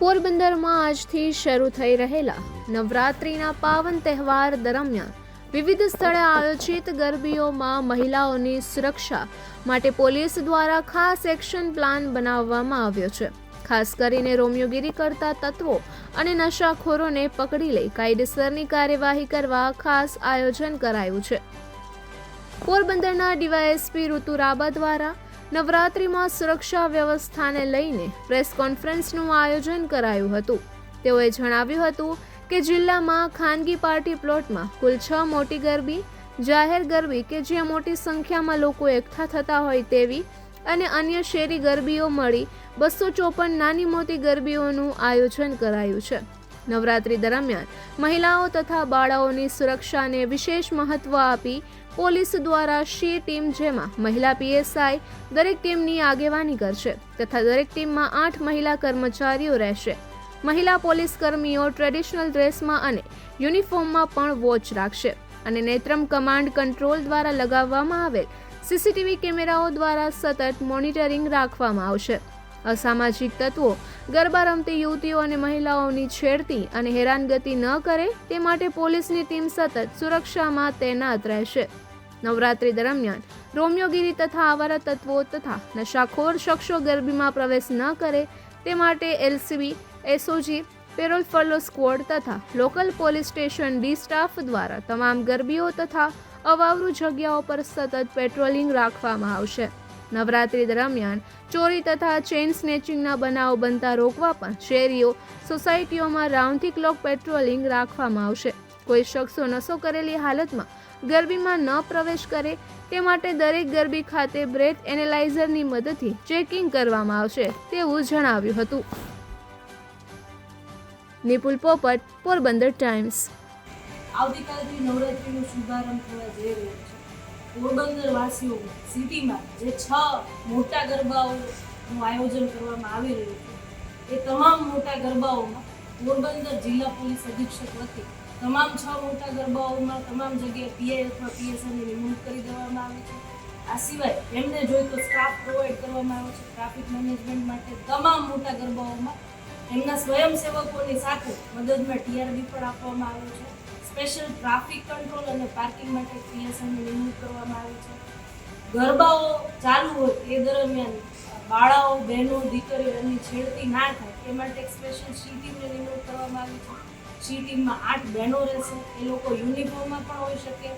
પોરબંદરમાં આજથી શરૂ થઈ રહેલા નવરાત્રિના પાવન તહેવાર દરમિયાન વિવિધ સ્થળે આયોજિત ગરબીઓમાં મહિલાઓની સુરક્ષા માટે પોલીસ દ્વારા ખાસ એક્શન પ્લાન બનાવવામાં આવ્યો છે. ખાસ કરીને રોમિયોગીરી કરતા તત્વો અને નશાખોરોને પકડી લઈ કાયદેસરની કાર્યવાહી કરવા ખાસ આયોજન કરાયું છે. પોરબંદરના ડીવાયએસપી ઋતુ રાબા દ્વારા નવરાત્રિમાં સુરક્ષા વ્યવસ્થાને લઈને પ્રેસ કોન્ફરન્સનું આયોજન કરાયું હતું. તેઓએ જણાવ્યું હતું કે જિલ્લામાં ખાનગી પાર્ટી પ્લોટમાં કુલ છ મોટી ગરબી, જાહેર ગરબી કે જ્યાં મોટી સંખ્યામાં લોકો એકઠા થતા હોય તેવી અને અન્ય શેરી ગરબીઓ મળી બસો ચોપન નાની મોટી ગરબીઓનું આયોજન કરાયું છે. નવરાત્રી દરમિયાન મહિલાઓ તથા બાળાઓની સુરક્ષાને વિશેષ મહત્વ આપી પોલીસ દ્વારા શી ટીમ જેમાં મહિલા પીએસઆઈ દરેક ટીમની આગેવાની કરશે તથા દરેક ટીમમાં આઠ મહિલા કર્મચારીઓ રહેશે. મહિલા પોલીસ કર્મીઓ ટ્રેડિશનલ ડ્રેસમાં અને યુનિફોર્મમાં પણ વોચ રાખશે અને નેત્રમ કમાન્ડ કંટ્રોલ દ્વારા લગાવવામાં આવેલ સીસીટીવી કેમેરાઓ દ્વારા સતત મોનિટરિંગ રાખવામાં આવશે. અસામાજિક તત્વો ગરબા રમતી યુવતીઓ અને મહિલાઓની છેડતી અને હેરાનગતિ ન કરે તે માટે પોલીસની ટીમ સતત સુરક્ષામાં તૈનાત રહેશે. નવરાત્રી દરમિયાન રોમિયોગીરી તથા આવારા તત્વો તથા નશાખોર શખ્સો ગરબીમાં પ્રવેશ ન કરે તે માટે LCB, SOG, parole furlough squad તથા local police station D staff દ્વારા તમામ ગરબીઓ તથા અવાવરૂ જગ્યાઓ પર સતત પેટ્રોલિંગ રાખવામાં આવશે. નવરાત્રી દરમિયાન ચોરી તથા ચેઇન સ્નેચિંગના બનાવો બનતા રોકવા પણ શેરીઓ, સોસાયટીઓમાં રાઉન્ડ ધી ક્લોક પેટ્રોલિંગ રાખવામાં આવશે. કોઈ શખ્સો નશો કરેલી હાલતમાં ગરબીમાં ન પ્રવેશ કરે તે માટે દરેક ગરબી ખાતે બ્રેથ એનાલાઇઝરની મદદથી ચેકિંગ કરવામાં આવશે તેવું જણાવ્યું હતું. નિપુલ પોપટ, પોરબંદર ટાઈમ્સ. આવતીકાલથી નવરાત્રીનો શુભારંભ થવા જઈ રહ્યો છે. પોરબંદર વાસીઓ સિટીમાં જે છ મોટા ગરબાઓનું આયોજન કરવામાં આવી રહ્યું છે, એ તમામ મોટા ગરબાઓમાં પોરબંદર જિલ્લા પોલીસ અધિક્ષક વતી તમામ છ મોટા ગરબાઓમાં તમામ જગ્યાએ પીઆઈ અથવા પીએસઆઈની નિમણૂક કરી દેવામાં આવી છે. આ સિવાય એમને જોઈતો સ્ટાફ પ્રોવાઈડ કરવામાં આવ્યો છે ટ્રાફિક મેનેજમેન્ટ માટે તમામ મોટા ગરબાઓમાં એમના સ્વયંસેવકોની સાથે મદદમાં ટીઆરબી પણ આપવામાં આવ્યો છે. સ્પેશિયલ ટ્રાફિક કંટ્રોલ અને પાર્કિંગ માટે પીએસઆઈની નિમણૂક કરવામાં આવી છે. ગરબાઓ ચાલુ હોય એ દરમિયાન બાળાઓ, બહેનો, દીકરીઓ એમની છેડતી ના થાય એ માટે એક સ્પેશિયલ સી ટીમની નિમણૂક કરવામાં આવી છે. સી ટીમમાં આઠ બહેનો રહેશે. એ લોકો યુનિફોર્મમાં પણ હોઈ શકે,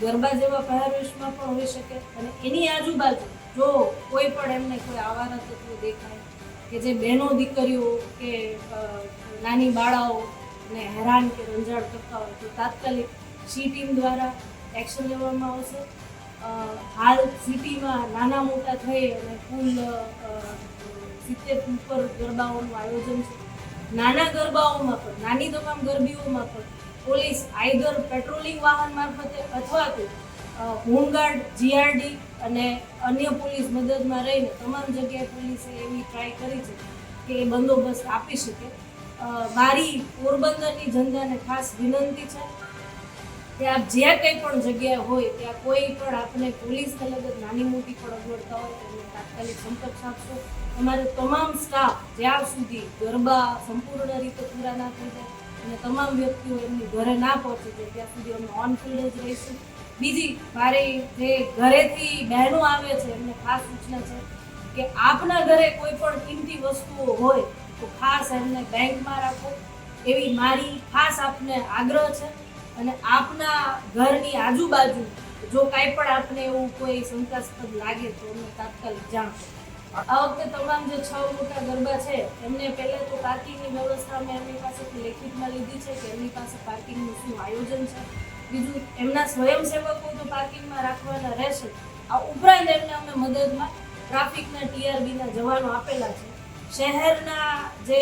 ગરબા જેવા પહેરવેશમાં પણ હોઈ શકે અને એની આજુબાજુ જો કોઈ પણ એમને કોઈ આવારા તત્વો દેખાય કે જે બહેનો, દીકરીઓ કે નાની બાળાઓ ને હેરાન કે રંજાડ કરતા હોય તો તાત્કાલિક સી ટીમ દ્વારા એક્શન લેવામાં આવશે. હાલ સિટીમાં નાના મોટા થઈ અને કુલ સિત્તેર ઉપર ગરબાઓનું આયોજન છે. નાના ગરબાઓમાં પણ, નાની તમામ ગરબીઓમાં પણ પોલીસ આઈધર પેટ્રોલિંગ વાહન મારફતે અથવા તો હોમગાર્ડ, જીઆરડી અને અન્ય પોલીસ મદદમાં રહીને તમામ જગ્યાએ પોલીસે એવી ટ્રાય કરી છે કે એ બંદોબસ્ત આપી શકે. મારી પોરબંદરની જનતાને ખાસ વિનંતી છે કે આપ જ્યાં કંઈ પણ જગ્યાએ હોય, ત્યાં કોઈ પણ આપને પોલીસને લગત નાની મોટી પણ અગવડતા હોય, તો તાત્કાલિક સંપર્ક સાધશો તમારો તમામ સ્ટાફ જ્યાં સુધી ગરબા સંપૂર્ણ રીતે પૂરા ના થઈ જાય અને તમામ વ્યક્તિઓ એમની ઘરે ના પહોંચી જાય ત્યાં સુધી અમે ઓન ફિલ્ડ જ રહીશું. બીજી મારે જે ઘરેથી બહેનો આવે છે, એમને ખાસ સૂચના છે કે આપના ઘરે કોઈ પણ કિંમતી વસ્તુઓ હોય તો ખાસ એમને બેંકમાં રાખો. એવી મારી ખાસ આપને આગ્રહ છે. અને આપના ઘરની આજુબાજુ જો કાંઈ પણ આપને એવું કોઈ શંકાસ્પદ લાગે તો અમને તાત્કાલિક જાણ આ વખતે તમામ જે છ મોટા ગરબા છે, એમને પહેલાં તો પાર્કિંગની વ્યવસ્થા અમે એમની પાસેથી લેખિતમાં લીધી છે કે એમની પાસે પાર્કિંગનું શું આયોજન છે. બીજું, એમના સ્વયંસેવકો તો પાર્કિંગમાં રાખવાના રહેશે. આ ઉપરાંત એમને અમે મદદમાં ટ્રાફિકના ટીઆરબીના જવાનો આપેલા છે. શહેરના જે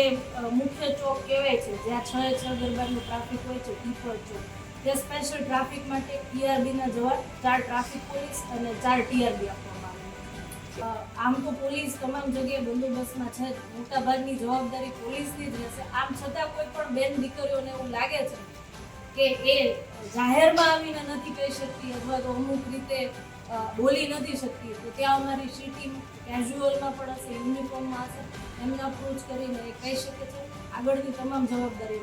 મુખ્ય ચોક કહેવાય છે, જ્યાં છ છ ગરબાનું ટ્રાફિક હોય છે પીપળ ચોક. તે સ્પેશિયલ ટ્રાફિક માટે ટીઆરબીના જવાન ચાર ટ્રાફિક પોલીસ અને ચાર ટીઆરબી આમ તો પોલીસ તમામ જગ્યાએ બંદોબસ્તમાં છે. મોટાભાગની જવાબદારી પોલીસની જ રહેશે. આમ છતાં કોઈ પણ બેન દીકરીઓને એવું લાગે છે કે એ જાહેરમાં આવીને નથી કહી શકતી, અથવા તો અમુક રીતે બોલી નથી શકતી તો ત્યાં અમારી સી ટીમ કેઝ્યુઅલમાં પણ હશે યુનિફોર્મમાં હશે. એમને અપ્રોચ કરીને એ કહી શકે છે. આગળની તમામ જવાબદારી